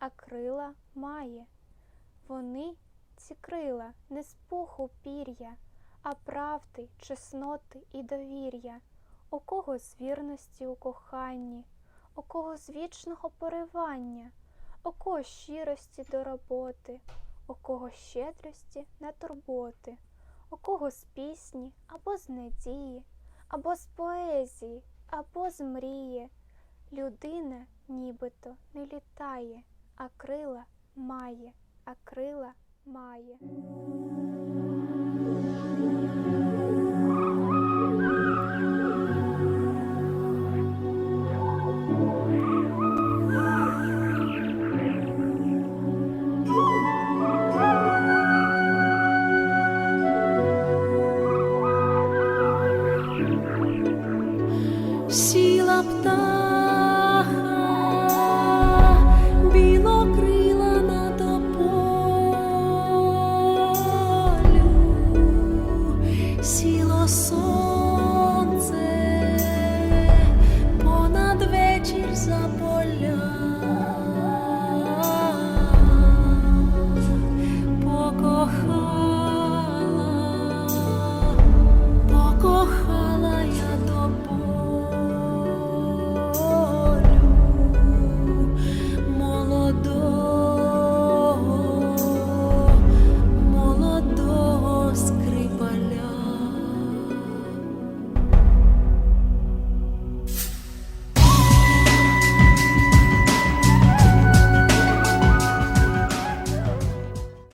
а крила має. Вони, ці крила, не з пуху пір'я, а правди, чесноти і довір'я, у кого з вірності у коханні, у кого з вічного поривання, у кого щирості до роботи, у кого щедрості на турботи, у кого з пісні або з надії, або з поезії, або з мрії. Людина нібито не літає, акрила має, акрила має. Сіла птах.